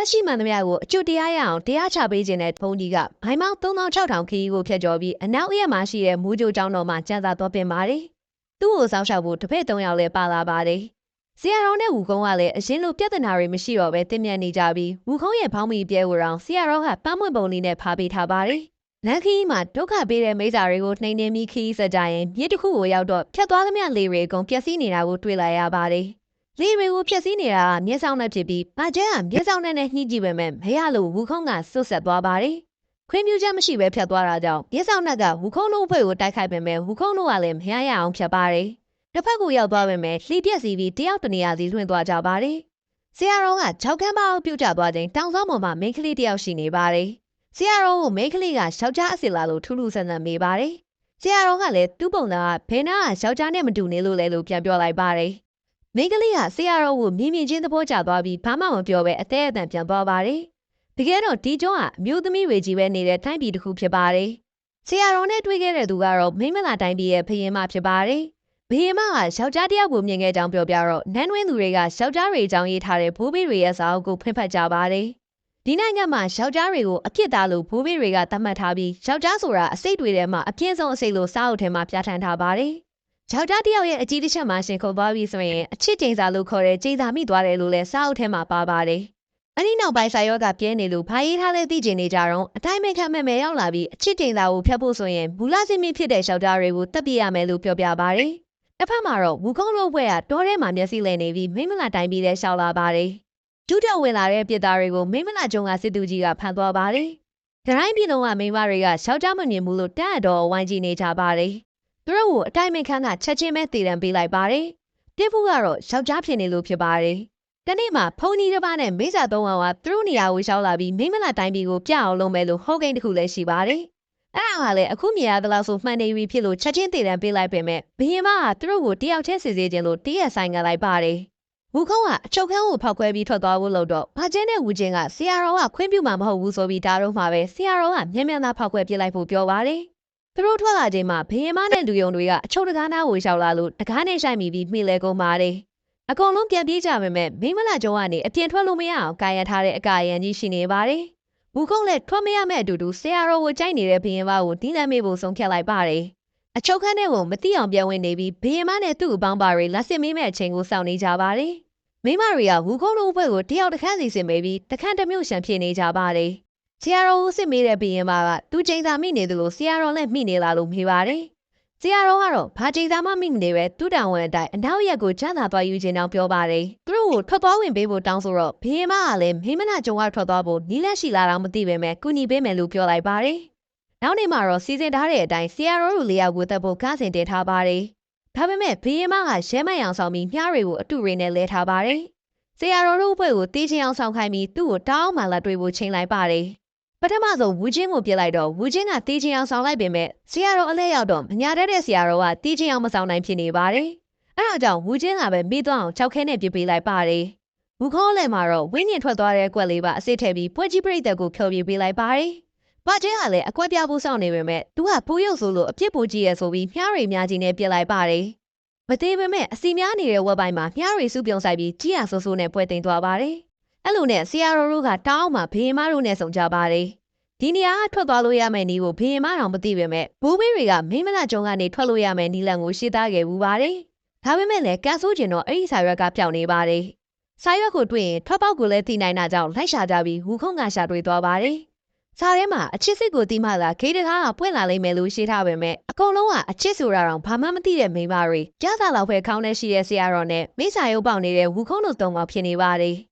တက်ရှိမှန်သမျှကိုအကျွတ်တရားရအောင်တရားချပေးခြင်းတဲ့ဘုန်းကြီးကဘိုင်မောင်း3600ခီးကိုဖျက်ကျော်ပြီးအနောက်ရက်မှာရှိတဲ့မူးကြိုကျောင်းတော်မှာကျန်းစာတော်ပင်ပါတယ်။သူ့ကိုစောင့်ရှောက်ဖို့တစ်ဖက်သုံးယောက်လည်းပါလာပါတယ်။ဆရာတော်နဲ့ဝူကုန်းကလည်းအရင်လိုပြဿနာတွေမရှိတော့ပဲတင်းမြတ်နေကြပြီးဝူကုန်းရဲ့ဖောင်းမီပြဲကိုတောင်ဆရာတော်ကပန်းမွင့်ပုံလေးနဲ့ဖားပေးထားပါတယ်။လန်ခီမှာဒုက္ခပေးတဲ့မိစ္ဆာတွေကိုနှိမ်နှင်းပြီးခီးစကြရင်မြေတစ်ခုကိုရောက်တော့ဖြတ်သွားသမျှလေတွေအကုန်ပျက်စီးနေတာကိုတွေ့လာရပါတယ်။ လေတွေကိုဖျက်ဆီးနေတာကမျက်စောင်းနဲ့ဖြစ်ပြီးဘာကျဲကမျက်စောင်းနဲ့နဲ့ညှိကြည့်ပေမဲ့မရလို့ဝူခုံးကစွတ်ဆက်သွားပါတယ်။ခွင့်ပြုချက်မရှိဘဲဖြတ်သွားတာကြောင့်မျက်စောင်းနဲ့ကဝူခုံးတို့အဖွဲ့ကိုတိုက်ခိုက်ပေမဲ့ဝူခုံးတို့ကလည်းမရရအောင်ဖြတ်ပါတယ်။တစ်ဖက်ကိုရောက်သွားပေမဲ့လှိပြက်စီပြီးတယောက်တနေရာစီလွှင့်သွားကြပါတယ်။ဆရာတော်က၆ခန်းပါအောင်ပြုတ်ကျသွားချိန်တောင်ဆောင်ပေါ်မှာမိန်းကလေးတယောက်ရှိနေပါတယ်။ဆရာတော်ကိုမိန်းကလေးကယောက်ျားအစ်စ်လာလို့ထူးထူးဆန်းဆန်းမေးပါတယ်။ဆရာတော်ကလည်းသူ့ပုံသားကဘယ်နာကယောက်ျားနဲ့မတူနေလို့လဲလို့ပြန်ပြောလိုက်ပါတယ်။ မိန်းကလေးကဆရာတော်ကိုမြင်မြင်ချင်းသဘောကျသွားပြီးဘာမှမပြောဘဲအသေးအတန်ပြန်သွားပါတယ်။တကယ်တော့ဒီကျောင်းကအမျိုးသမီးတွေကြီးပဲနေတဲ့တိုင်းပြည်တစ်ခုဖြစ်ပါတယ်။ဆရာတော်နဲ့တွေ့ခဲ့တဲ့သူကတော့မိန်းမလာတိုင်းပြည်ရဲ့ဖရင်မဖြစ်ပါတယ်။ဘရင်မကယောက်ျားတစ်ယောက်ကိုမြင်ခဲ့ကြောင်းပြောပြတော့နန်းတွင်းသူတွေကယောက်ျားတွေအကြောင်းရေးထားတဲ့ဘိုးဘေးတွေရဲ့စာအုပ်ကိုဖွင့်ဖတ်ကြပါတယ်။ဒီနိုင်ငံမှာယောက်ျားတွေကိုအပြစ်သားလို့ဘိုးဘေးတွေကသတ်မှတ်ထားပြီးယောက်ျားဆိုတာအစိတ်တွေထဲမှာအပြင်းဆုံးအစိတ်လို့စာအုပ်ထဲမှာပြဋ္ဌာန်းထားပါတယ်။ ယောက်ျားတစ်ယောက်ရဲ့အကြီးတစ်ချက်မှရှင်ခုန်သွားပြီဆိုရင်အချစ်ကျိန်စာလို့ခေါ်တဲ့ကျိန်စာမိသွားတယ်လို့လည်းစာအုပ်ထဲမှာပါပါတယ်။အနည်းနောက်ပိုင်းစာရောကပြဲနေလို့ဘာရေးထားလဲသိကျင်နေကြတော့အတိုင်းမဲ့ခတ်မဲ့မဲ့ရောက်လာပြီးအချစ်ကျိန်စာကိုဖျက်ဖို့ဆိုရင်မူလစင်မင်းဖြစ်တဲ့ယောက်ျားတွေကိုတပ်ပြရမယ်လို့ပြောပြပါတယ်။တစ်ဖက်မှာတော့ဝူကုန်းလို့ဘွဲကတောထဲမှာမျက်စိလဲနေပြီးမိမလာတိုင်းပြီးလဲရှောက်လာပါတယ်။ဒုတိယဝင်လာတဲ့ပြည်သားတွေကိုမိမလာကျုံကစစ်သူကြီးကဖမ်းသွားပါတယ်။ဒရိုင်းပြည်လုံးကမိန်းမတွေကယောက်ျားမမြင်ဘူးလို့တန်းအတော်ဝိုင်းကြည့်နေကြပါတယ်။ သူတို့ကိုအတိုင်းမခန်းကချက်ချင်းပဲတည်တံပေးလိုက်ပါတယ်။တိဖူကတော့ယောက်ျားဖြစ်နေလို့ဖြစ်ပါတယ်။တနေ့မှာဖုန်ကြီးတစ်ပါးနဲ့မိစ္ဆာသုံးအောင်ကသူတို့နေရာကိုရှောက်လာပြီးမိမလာတိုင်းပြည်ကိုပြအောင်လုပ်မယ်လို့ဟောကိန်းတစ်ခုလည်းရှိပါတယ်။အဲ့ဒါကလည်းအခုမြင်ရသလောက်ဆိုမှန်နေပြီဖြစ်လို့ချက်ချင်းတည်တံပေးလိုက်ပေမဲ့ဘရင်မကသူတို့ကိုတယောက်ချင်းစီစီခြင်းလို့တရက်ဆိုင်ကလိုက်ပါတယ်။ဝူခုံးကအချုပ်ခန်းကိုဖောက်ခွဲပြီးထွက်သွားဖို့လို့တော့ဘာကျင်းနဲ့ဝူချင်းကဆရာတော်ကခွင့်ပြုမှာမဟုတ်ဘူးဆိုပြီးဒါတော့မှပဲဆရာတော်ကမြန်မြန်သာဖောက်ခွဲပြလိုက်ဖို့ပြောပါတယ်။ သူတို့ထွက်လာချိန်မှာဘရင်မနဲ့လူယုံတွေကအချုပ်တကားနားကိုရောက်လာလို့တကားနဲ့ဆိုင်မိပြီးမိလဲကုန်ပါတယ်။အကုန်လုံးပြန်ပြေးကြပေမဲ့မိန်းမလာကျုံကနေအပြင်ထွက်လို့မရအောင်ကာရံထားတဲ့အကာရံကြီးရှိနေပါတယ်။ဘူကုန်းလည်းထွက်မရမဲ့အတူတူဆရာတော်ကိုကြိုက်နေတဲ့ဘရင်မကိုဒီလမ်းမေးဖို့ဆုံးဖြတ်လိုက်ပါတယ်။အချုပ်ခန်းထဲကိုမတိအောင်ပြန်ဝင်နေပြီးဘရင်မနဲ့သူ့အပေါင်းပါတွေလက်စစ်မေးမဲ့အချိန်ကိုစောင့်နေကြပါတယ်။မိန်းမတွေကဝူကုန်းလိုဘွဲကိုတယောက်တစ်ခန်းစီစဉ်ပေးပြီးတစ်ခန်းတစ်မျိုးရှံဖြစ်နေကြပါတယ်။ ဆရာတော်ကိုစစ်မေးတဲ့ဘရင်မကသူချိန်သာမိနေတယ်လို့ဆရာတော်လည်းမိနေလားလို့မေးပါတယ်။ဆရာတော်ကတော့ဘာချိန်သာမှမိမနေပဲသူ့တောင်ဝန်အတိုင်းအနောက်ရက်ကိုချမ်းသာသွားယူခြင်းတောင်ပြောပါတယ်။သူတို့ကိုထွက်သွားဝင်ပေးဖို့တောင်းဆိုတော့ဘရင်မကလည်းမိမနာကြုံကထွက်သွားဖို့နီးလက်ရှိလာတော့မသိပေမဲ့ကုညီပေးမယ်လို့ပြောလိုက်ပါတယ်။နောက်နေ့မှာတော့စီစဉ်ထားတဲ့အတိုင်းဆရာတော်တို့လေးယောက်ကိုတက်ဖို့ကားစဉ်တင်ထားပါတယ်။ဒါပေမဲ့ဘရင်မကရဲမိုင်အောင်ဆောင်ပြီးမြားတွေကိုအတူတွေနဲ့လဲထားပါတယ်။ဆရာတော်တို့ဘွဲကိုတီးချင်းအောင်ဆောင်ခိုင်းပြီးသူ့ကိုတောင်းမှလာတွေ့ဖို့ချိန်လိုက်ပါတယ်။ ပထမဆုံးဝူချင်းကိုပြစ်လိုက်တော့ဝူချင်းကတီးချင်းအောင်ဆောင်လိုက်ပေမဲ့ဆရာတော်အလဲရောက်တော့မညာတတ်တဲ့ဆရာတော်ကတီးချင်းအောင်မဆောင်နိုင်ဖြစ်နေပါတယ်။အဲဒါကြောင့်ဝူချင်းကပဲမိသွားအောင်၆ခဲနဲ့ပြစ်ပေးလိုက်ပါတယ်။ဝူခေါ်လည်းမှာတော့ဝင်းညင်ထွက်သွားတဲ့ကွက်လေးပါအစ်စ်ထည့်ပြီးပွဲကြီးပြိတ္တကိုဖြောပြပေးလိုက်ပါတယ်။ဘာကျဲကလည်းအကွက်ပြဖို့စောင့်နေပေမဲ့သူကဖိုးရုပ်ဆိုလို့အပြစ်ပိုကြီးရဲဆိုပြီးမြားရီများကြီးနဲ့ပြစ်လိုက်ပါတယ်။မသေးပေမဲ့အစီများနေတဲ့ဝက်ပိုင်းမှာမြားရီစုပြုံဆိုင်ပြီးကြီးရဆိုးဆိုးနဲ့ပွဲတင်သွားပါတယ်။ အဲ့လိုနဲ့ဆရာတော်တို့ကတောင်းမှဘေးမတို့နဲ့ဆုံကြပါတယ်။ဒီနေရာကထွက်သွားလို့ရမယ့်နီးကိုဘေးမတော်မသိပေမဲ့ဘိုးဘေးတွေကမိမနာကျုံကနေထွက်လို့ရမယ့်နီးလန်ကိုရှင်းသားခဲ့ဘူးပါတယ်။ဒါပေမဲ့လည်းကန်ဆိုးကျင်တော့အဲ့ဒီဆာရွက်ကပျောက်နေပါတယ်။ဆာရွက်ကိုတွေ့ရင်ထွက်ပေါက်ကိုလည်းသိနိုင်တာကြောင့်လိုက်ရှာကြပြီးဝူခုံကရှာတွေ့သွားပါတယ်။ဆာထဲမှာအချစ်စစ်ကိုတီးမှသာခေတကားကပွင့်လာလိမ့်မယ်လို့ရှင်းထားပေမဲ့အကုန်လုံးကအချစ်ဆိုတာတော့ဘာမှမသိတဲ့မိန်းမတွေကြားစာလောက်ပဲခေါင်းထဲရှိတဲ့ဆရာတော်နဲ့မိစာရုပ်ပေါက်နေတဲ့ဝူခုံတို့တုံကောင်ဖြစ်နေပါတယ်။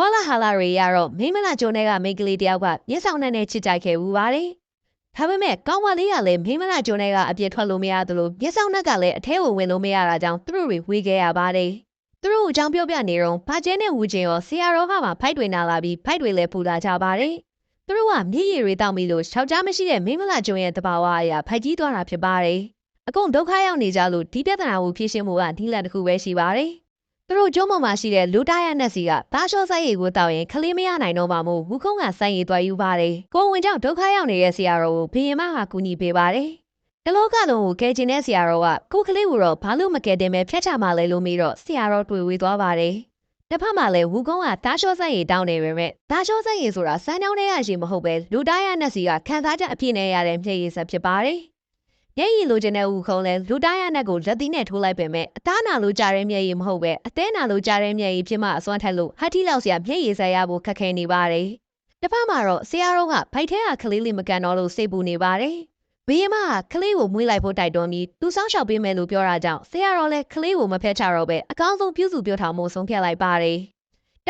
ကောလာဟာလာတွေရတော့မိန်းမလာကျုံတဲ့ကမိန်းကလေးတယောက်ကမျက်စောင်းနဲ့နဲ့ချစ်ကြိုက်ခဲ့ဘူးပါတယ်။ဒါပေမဲ့ကောင်းမလေးကလည်းမိန်းမလာကျုံတဲ့ကအပြစ်ထွက်လို့မရသလိုမျက်စောင်းနဲ့ကလည်းအထဲကိုဝင်လို့မရတာကြောင့်သူတို့တွေဝေးခဲ့ရပါတယ်။သူတို့အကြောင်းပြောပြနေတော့ဘာကျဲနဲ့ဝူချင်းရောဆရာတော်ကမှဖိုက်တွေနာလာပြီးဖိုက်တွေလည်းပူလာကြပါတယ်။သူတို့ကမြည်ရည်တွေတောက်ပြီးလို့ရှောက်ကြားမရှိတဲ့မိန်းမလာကျုံရဲ့တဘာဝအရာဖိုက်ကြီးသွားတာဖြစ်ပါတယ်။အကုန်ဒုက္ခရောက်နေကြလို့ဒီပြဿနာကိုဖြေရှင်းဖို့ကဒီလက်တစ်ခုပဲရှိပါတယ်။ သူတို့ကျုံးမမှာရှိတဲ့လူတားရနက်စီကတားလျှောဆိုင်ရည်ကိုတောက်ရင်ခလေးမရနိုင်တော့ပါမို့ဝူခုံးကဆိုင်ရည်သွားယူပါတယ်။ကိုဝင်ကြောင့်ဒုက္ခရောက်နေတဲ့ဆရာတော်ကိုဘီရင်မကကူညီပေးပါတယ်။တလောကလုံးကိုကဲကျင်တဲ့ဆရာတော်ကကိုကလေးကိုတော့ဘာလို့မကဲတင်ပဲဖျက်ချမှလဲလို့မေးတော့ဆရာတော်တွေ့ဝေးသွားပါတယ်တစ်ဖက်မှာလည်းဝူကုန်းကတားလျှော့ဆိုင်ရီတောင်းနေပေမဲ့တားလျှော့ဆိုင်ရီဆိုတာစမ်းကြောင်းတဲ့ရရှိမဟုတ်ပဲလူတိုင်းရနဲ့စီကခံစားချက်အဖြစ်နဲ့ရတဲ့မျက်ရည်ဆက်ဖြစ်ပါတယ်။ မျက်ရည်လိုချင်တဲ့ဝူကုန်းလည်းလူတိုင်းရနဲ့ကိုလက်သီးနဲ့ထိုးလိုက်ပေမဲ့အသားနာလိုကြတဲ့မျက်ရည်မဟုတ်ပဲအသေးနာလိုကြတဲ့မျက်ရည်ဖြစ်မှအစွမ်းထက်လို့ဟတ်တီလောက်စရာမျက်ရည်ဆက်ရဖို့ခက်ခဲနေပါတယ်။တစ်ဖက်မှာတော့ဆရာတော်ကဖိုက်ထဲကကလေးလေးမကန်တော့လို့စိတ်ပူနေပါတယ်။ဘီယမကကလေးကိုမွေးလိုက်ဖို့တိုက်တွန်းပြီးသူစောင်းရှောက်ပေးမယ်လို့ပြောတာကြောင့်ဆရာတော်လည်းကလေးကိုမဖက်ချတော့ပဲအကောင်းဆုံးပြုစုပြောထောင်မှုဆုံးဖြတ်လိုက်ပါတယ်။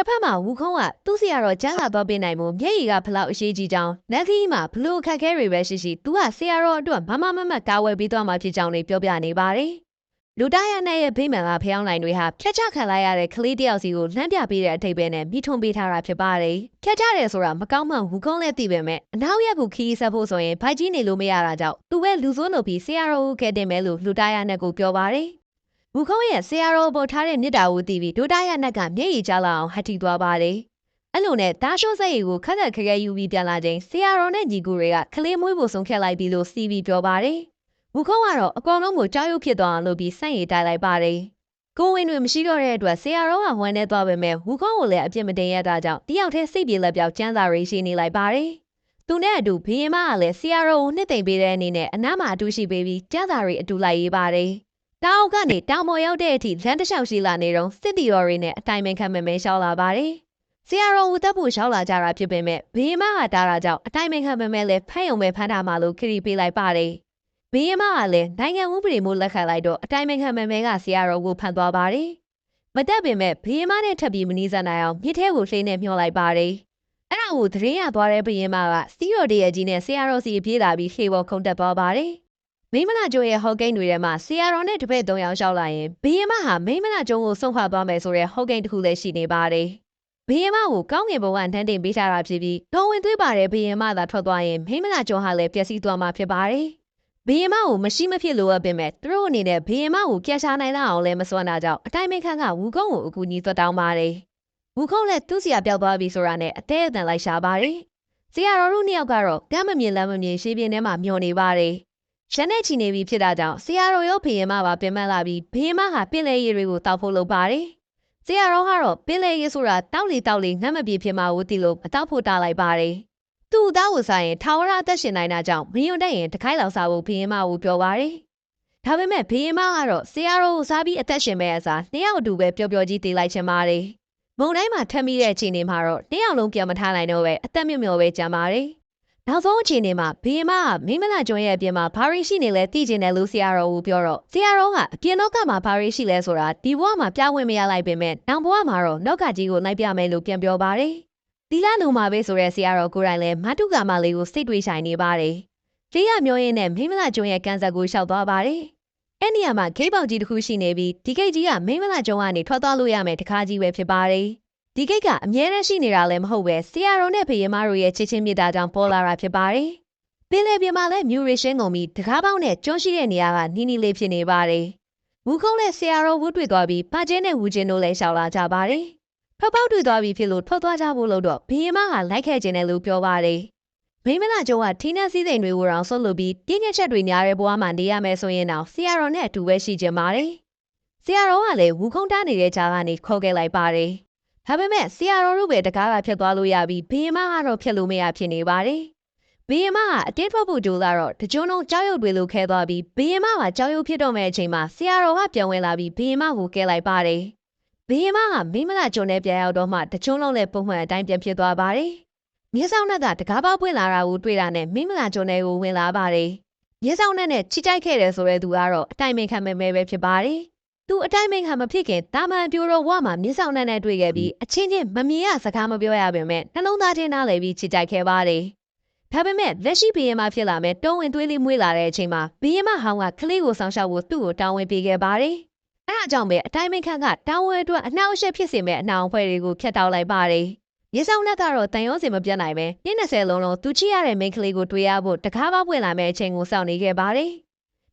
တစ်ဖက်မှာဝူခုံးကသူ့ဆရာတော်ကျန်းလာတော့ပေးနိုင်မှုမျက်ရည်ကဖလောက်အရှိကြီးကြောင်းလက်သီးမှာဘလို့အခက်ခဲတွေပဲရှိရှိသူကဆရာတော်အတွက်မမမမကာဝယ်ပေးသွားမှာဖြစ်ကြောင်းလေးပြောပြနေပါတယ်။လူတိုင်းရနဲ့ရဲ့ဗိမာန်ကဖျောင်းလိုင်းတွေဟာဖြတ်ချခံလိုက်ရတဲ့ကလေးတယောက်စီကိုလှမ်းပြပေးတဲ့အထိပ္ပယ်နဲ့မိထွန်းပေးထားတာဖြစ်ပါတယ်။ဖြတ်ချတယ်ဆိုတာမကောင်းမှဝူကုန်းလည်းသိပေမဲ့အနောက်ရက်ကိုခီးဆက်ဖို့ဆိုရင်ဖိုက်ကြီးနေလို့မရတာကြောင့်သူပဲလူစိုးလုပ်ပြီးဆရာတော်ကိုကဲတင်မယ်လို့လူတိုင်းရနဲ့ကိုပြောပါတယ်။ ဝူကုန်းရဲ့ဆရာတော်ပေါ်ထားတဲ့မြစ်တာကိုသိပြီးဒိုတိုင်းရနဲ့ကမျက်ရည်ကျလာအောင်ဟတ်တီသွားပါတယ်။အဲ့လိုနဲ့တားရှိုးစိတ်ရီကိုခက်ခက်ခက်ခဲယူပြီးပြန်လာချိန်ဆရာတော်နဲ့ညီကူတွေကကလေးမွေးဖို့ဆုံးဖြတ်လိုက်ပြီးလို့စီးပြီးပြောပါတယ်။ဝူခုံးကတော့အကောင်လုံးကိုကြောက်ရွံ့ဖြစ်သွားအောင်လုပ်ပြီးစန့်ရည်တိုက်လိုက်ပါတယ်။ကိုဝင်တွေမရှိတော့တဲ့အတွက်ဆရာတော်ကဝမ်းနေသွားပေမဲ့ဝူခုံးကိုလည်းအပြစ်မတင်ရတာကြောင့်တယောက်တည်းစိတ်ပြေလက်ပြောက်ကျန်းစာရေးရှိနေလိုက်ပါတယ်။သူနဲ့အတူဘီရင်မကလည်းဆရာတော်ကိုနှစ်သိမ့်ပေးတဲ့အနေနဲ့အနားမှာအတူရှိပေးပြီးကျန်းစာရေးအတူလိုက်ရေးပါတယ်။ တောင်ကနေတောင်ပေါ်ရောက်တဲ့အထိလမ်းတစ်လျှောက်ရှိလာနေတော့စစ်တီရော်တွေနဲ့အတိုင်ပင်ခံမမဲရှောက်လာပါတယ်။ဆရာတော်ဦးတက်ဖို့ရှောက်လာကြတာဖြစ်ပေမဲ့ဘီရင်မကတားတာကြောင့်အတိုင်ပင်ခံမမဲလည်းဖမ်းယုံပဲဖမ်းထားမှလို့ခရီးပေးလိုက်ပါတယ်။ဘီရင်မကလည်းနိုင်ငံဥပဒေမျိုးလက်ခံလိုက်တော့အတိုင်ပင်ခံမမဲကဆရာတော်ကိုဖမ်းသွားပါတယ်။မတက်ပေမဲ့ဘီရင်မနဲ့ထပ်ပြီးမနီးစပ်နိုင်အောင်မြစ်ထဲကိုလှိမ့်နဲ့မျောလိုက်ပါတယ်။အဲ့ဒါကိုသတင်းရသွားတဲ့ဘီရင်မကစီးရော်တရဲ့ကြီးနဲ့ဆရာတော်စီပြေးလာပြီးလှေပေါ်ခုန်တက်သွားပါတယ်။ မိမနာကျိုးရဲ့ဟော့ကိန်းတွေထဲမှာဆရာတော်နဲ့တပည့်၃ယောက်ရှောက်လာရင်ဘီရင်မဟာမိမနာကျုံကိုဆုံးခွာသွားမယ်ဆိုတဲ့ဟော့ကိန်းတစ်ခုလည်းရှိနေပါတယ်။ဘီရင်မကိုကောင်းငင်ဘဝနှမ်းတင်ပေးထားတာဖြစ်ပြီးတော်ဝင်သွေးပါတဲ့ဘီရင်မသာထွက်သွားရင်မိမနာကျုံဟာလည်းပျက်စီးသွားမှာဖြစ်ပါတယ်။ဘီရင်မကိုမရှိမဖြစ်လိုအပ်ပေမဲ့သူတို့အနေနဲ့ဘီရင်မကိုကြက်ရှာနိုင်လောက်အောင်လည်းမစွမ်းတာကြောင့်အတိုင်းမခန့်ကဝူကုန်းကိုအကူအညီသွတ်တောင်းပါတယ်။ဝူကုန်းလည်းသူ့စီယာပြောက်သွားပြီဆိုတာနဲ့အသေးအတန်လိုက်ရှာပါတယ်။ဆရာတော်တို့နှစ်ယောက်ကတော့ကမ်းမမြင်လမ်းမမြင်ရှေးပြင်းထဲမှာမျောနေပါတယ်။ ရှမ်းနဲ့ချီနေပြီဖြစ်တာကြောင့်ဆရာတော်ရောဖေရင်မပါပြင်မလာပြီးဖေရင်မဟာပင်လေရည်တွေကိုတောက်ဖို့လုပ်ပါတယ်။ဆရာတော်ကတော့ပင်လေရည်ဆိုတာတောက်လီတောက်လီငတ်မပြေဖြစ်မှာကိုတီလို့အတောက်ဖို့တားလိုက်ပါတယ်။သူ့သားကိုစားရင်ထာဝရအသက်ရှင်နိုင်တာကြောင့်မယွန်တက်ရင်တခိုင်းလောက်စားဖို့ဖေရင်မကိုပြောပါတယ်။ဒါပေမဲ့ဖေရင်မကတော့ဆရာတော်ကိုစားပြီးအသက်ရှင်မဲ့အစားနှစ်ယောက်အတူပဲပျော်ပျော်ကြီးတည်လိုက်ချင်ပါတယ်။မုံတိုင်းမှာထပ်မိတဲ့ချိန်တွေမှာတော့နှစ်ယောက်လုံးပြန်မထားနိုင်တော့ပဲအသက်မြုံမြုံပဲကြံပါတယ်။ နောက်ဆုံးအချိန်တွေမှာဘေးမကမိမလာကျွန်းရဲ့အပြင်မှာဘာရီရှိနေလဲသိကျင်တယ်လို့ဆရာတော်ကပြောတော့ဆရာတော်ကအပြင်လောကမှာဘာရီရှိလဲဆိုတာဒီဘဝမှာပြဝင်မရလိုက်ပေမဲ့နောက်ဘဝမှာတော့နောက်ကကြီးကိုလိုက်ပြမယ်လို့ပြန်ပြောပါတယ်။ဒီလာလူမှာပဲဆိုတဲ့ဆရာတော်ကိုယ်တိုင်လည်းမတုကာမလေးကိုစိတ်တွေးဆိုင်နေပါတယ်။လေးရမျိုးရင်းနဲ့မိမလာကျွန်းရဲ့ကန်ဆက်ကိုရှောက်သွားပါတယ်။အဲ့ဒီမှာဂိတ်ပေါက်ကြီးတစ်ခုရှိနေပြီးဒီဂိတ်ကြီးကမိမလာကျွန်းကနေထွက်သွားလို့ရမယ်တခါကြီးပဲဖြစ်ပါတယ်။ ဒီကိတ်ကအမြဲတမ်းရှိနေတာလည်းမဟုတ်ပဲဆရာတော်နဲ့ဖေရင်မတို့ရဲ့ချစ်ချင်းမြတ်တာကြောင့်ပေါ်လာတာဖြစ်ပါတယ်။ပင်လယ်ပြင်မှာလည်းမြူရီရှင်းကုန်ပြီးတကားပေါင်းနဲ့ကျွန်းရှိတဲ့နေရာကနီးနီးလေးဖြစ်နေပါတယ်။ဝူခုံးနဲ့ဆရာတော်ဝုတွေ့သွားပြီးပါကျင်းနဲ့ဝူကျင်းတို့လည်းရှောက်လာကြပါတယ်။ဖောက်ပေါက်တွေ့သွားပြီးဖြစ်လို့ထွက်သွားကြဖို့လို့တော့ဖေရင်မကလိုက်ခဲ့ခြင်းနဲ့လို့ပြောပါတယ်။မိမလာကျော်ကထင်းနဲ့စည်းစိမ်တွေကိုတောင်ဆွတ်လို့ပြီးပြင်းပြချက်တွေများတဲ့ဘဝမှာနေရမယ်ဆိုရင်တော့ဆရာတော်နဲ့အတူပဲရှိကြပါတယ်။ဆရာတော်ကလည်းဝူခုံးတားနေတဲ့ကြားကနေခေါ်ခဲ့လိုက်ပါတယ်။ ဒါပေမဲ့ဆရာတော်တို့ပဲတကားကဖြတ်သွားလို့ရပြီးဘေးမကတော့ဖြတ်လို့မရဖြစ်နေပါတယ်။ဘေးမကအတင်းထွက်ဖို့ကြိုးလာတော့တကြုံလုံးကြောက်ရွံ့တွေလိုခဲသွားပြီးဘေးမကကြောက်ရွံ့ဖြစ်တော့မဲ့အချိန်မှာဆရာတော်ကပြန်ဝင်လာပြီးဘေးမကိုကဲလိုက်ပါတယ်။ဘေးမကမိမလာကျုံနဲ့ပြန်ရောက်တော့မှတကြုံလုံးလည်းပုံမှန်အတိုင်းပြန်ဖြစ်သွားပါတယ်။မြေဆောင်နဲ့ကတကားပေါက်ပွင့်လာတာကိုတွေ့တာနဲ့မိမလာကျုံနဲ့ကိုဝင်လာပါတယ်။မြေဆောင်နဲ့နဲ့ချိကြိုက်ခဲ့တယ်ဆိုတဲ့သူကတော့အတိုင်ပင်ခံမဲမဲပဲဖြစ်ပါတယ်။ သူအတိုင်းမင်းကမဖြစ်ခင်တာမန်ပြိုတော်ဝမှာမြစ်ဆောင်နဲ့နဲ့တွေ့ခဲ့ပြီးအချင်းချင်းမမြင်ရစကားမပြောရပေမဲ့နှလုံးသားချင်းနားလည်ပြီးချစ်ကြိုက်ခဲ့ပါတယ်။ဒါပေမဲ့လက်ရှိဘီရင်မဖြစ်လာမဲ့တုံးဝင်သွေးလေးမွေးလာတဲ့အချိန်မှာဘီရင်မဟောင်းကကလေးကိုဆောင်ရှောက်ဖို့သူ့ကိုတောင်းဝင်ပေးခဲ့ပါတယ်။အဲအကြောင်းပဲအတိုင်းမင်းခန့်ကတောင်းဝင်အတွက်အနှောက်အယှက်ဖြစ်စေမဲ့အနှောင်အဖွဲ့တွေကိုဖျက်တောက်လိုက်ပါတယ်။ရေဆောင်နဲ့ကတော့တန်ရုံးစင်မပြတ်နိုင်ပဲနေ့20လုံးလုံးသူချစ်ရတဲ့မိန်းကလေးကိုတွေ့ရဖို့တကားပေါက်ပွင့်လာမဲ့အချိန်ကိုစောင့်နေခဲ့ပါတယ်။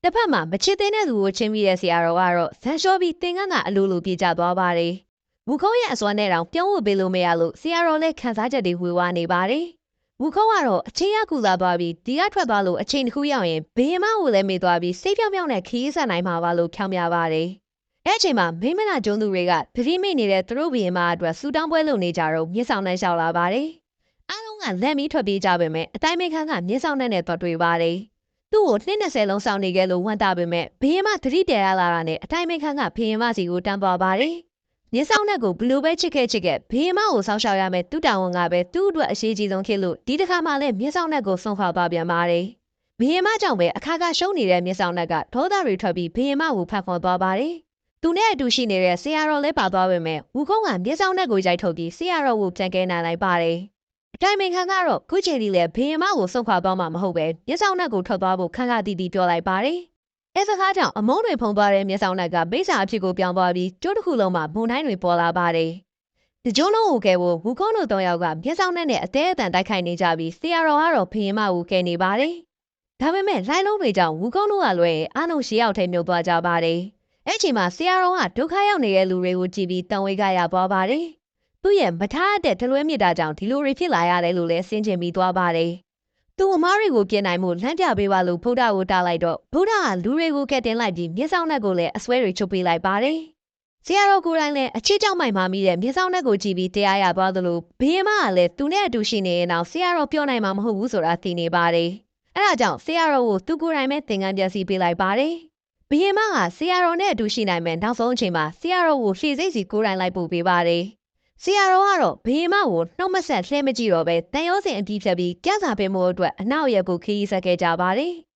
တစ်ဖက်မှာမချစ်သေးတဲ့သူကိုချင်းပြီးတဲ့ဆရာတော်ကတော့ဇန်လျှောပြီးသင်္ကန်းကအလိုလိုပြေးကြသွားပါတယ်။ဝူခုံးရဲ့အစွမ်းနဲ့တောင်ပြောင်းဝပေးလို့မရလို့ဆရာတော်လည်းခံစားချက်တွေဝေဝါနေပါတယ်။ဝူခုံးကတော့အချင်းရကူလာသွားပြီးဒီကထွက်သွားလို့အချိန်တစ်ခုရောက်ရင်ဘေးမကိုလည်းမေ့သွားပြီးစိတ်ပြောင်းပြောင်းနဲ့ခီးဆက်နိုင်မှာပါလို့ဖြောင်းပြပါတယ်အဲ့အချိန်မှာမိမနာကျုံသူတွေကသတိမိနေတဲ့သူတို့ဘီရင်မအတွက်စူတောင်းပွဲလုပ်နေကြတော့မျက်စောင်းနဲ့ရှောက်လာပါတယ်။အားလုံးကလက်မီးထွက်ပြေးကြပေမဲ့အတိုင်းမိခန်းကမျက်စောင်းနဲ့နဲ့တော့တွေ့ပါတယ်။ သူ့ကိုနှစ်20လုံးဆောင်နေခဲ့လို့ဝန်တာပေမဲ့ဘီရင်မသတိတရလာတာနဲ့အတိုင်းမိခန်းကဘီရင်မစီကိုတန်းသွားပါတယ်။မျက်စောင်းနဲ့ကိုဘလူးပဲချစ်ခဲ့ချစ်ခဲ့ဘီရင်မကိုဆောက်ရှောက်ရမယ်သူ့တောင်ဝန်ကပဲသူ့အတွက်အရှိကြီးဆုံးဖြစ်လို့ဒီတစ်ခါမှလည်းမျက်စောင်းနဲ့ကိုဆုံးခွာသွားပြန်ပါတယ်။ဘီရင်မကြောင့်ပဲအခါကရှုံးနေတဲ့မျက်စောင်းနှက်ကဒေါသတွေထွက်ပြီးဘီရင်မကိုဖတ်ခေါ်သွားပါတယ်။သူနဲ့အတူရှိနေတဲ့ဆရာတော်လည်းပါသွားပေမဲ့ဝူခုံးကမျက်စောင်းနှက်ကိုရိုက်ထုတ်ပြီးဆရာတော်ကိုပြန်ကဲနိုင်လိုက်ပါတယ်။ အတိုင်ပင်ခံကတော့ခုချိန်ထိလည်းဘီရင်မကိုစုံခွာသွားမှာမဟုတ်ပဲမျက်စောင်းနှက်ကိုထွက်သွားဖို့ခန့်ခါတီတီပြောလိုက်ပါတယ်။အဲစကားကြောင့်အမုန်းတွေဖုံသွားတဲ့မျက်စောင်းနှက်ကပိစာအဖြစ်ကိုပြောင်းသွားပြီးကျိုးတစ်ခုလုံးမှာဘုံတိုင်းတွေပေါ်လာပါတယ်။ဒီကျုံးလုံးကိုကဲဖို့ဝူခုံးတို့၃ယောက်ကမျက်စောင်းနှက်နဲ့အသေးအတန်တိုက်ခိုက်နေကြပြီးဆရာတော်ကတော့ဘီရင်မကိုကဲနေပါတယ်။ဒါပေမဲ့လိုင်းလုံးတွေကြောင့်ဝူကောင်းတို့ကလွယ်အားလုံးရှေးရောက်ထဲမြုပ်သွားကြပါတယ်။အဲ့ချိန်မှာဆရာတော်ကဒုက္ခရောက်နေတဲ့လူတွေကိုကြည့်ပြီးတန်ဝေးကရသွားပါတယ်။ သူ့ရဲ့မထားတဲ့တလွဲမြစ်တာကြောင့်ဒီလိုတွေဖြစ်လာရတယ်လို့လည်းဆင်ခြင်ပြီးသွားပါတယ်။သူ့အမားတွေကိုပြင်နိုင်မှုလမ်းပြပေးပါလို့ဗုဒ္ဓကိုတားလိုက်တော့ဗုဒ္ဓကလူတွေကိုကက်တင်လိုက်ပြီးမျက်စောင်းနှက်ကိုလည်းအစွဲတွေချုပ်ပေးလိုက်ပါတယ်။ဆရာတော်ကိုယ်တိုင်လည်းအချစ်ကြောင့်မိုက်မာမိတဲ့မျက်စောင်းနှက်ကိုကြည့်ပြီးတရားရသွားသလိုဘေးမကလည်းသူနဲ့အတူရှိနေရင်တော့ဆရာတော်ပြောနိုင်မှာမဟုတ်ဘူးဆိုတာသိနေပါတယ်။အဲ့ဒါကြောင့်ဆရာတော်ကိုသူကိုယ်တိုင်ပဲသင်္ကန်းပြစီပေးလိုက်ပါတယ်။ဘီရင်မကဆရာတော်နဲ့အတူရှိနိုင်မယ်နောက်ဆုံးအချိန်မှာဆရာတော်ကိုရှေ့စိတ်စီကိုယ်တိုင်လိုက်ပို့ပေးပါတယ်။ ဆရာတော်ကတော့ဘီရင်မကိုနှုတ်မဆက်လှဲမကြည့်တော့ပဲတန်ရောစင်အပြီးဖြတ်ပြီးကြစာပင်မို့အတွက်အနောက်ရက်ကိုခရီးဆက်ခဲ့ကြပါတယ်။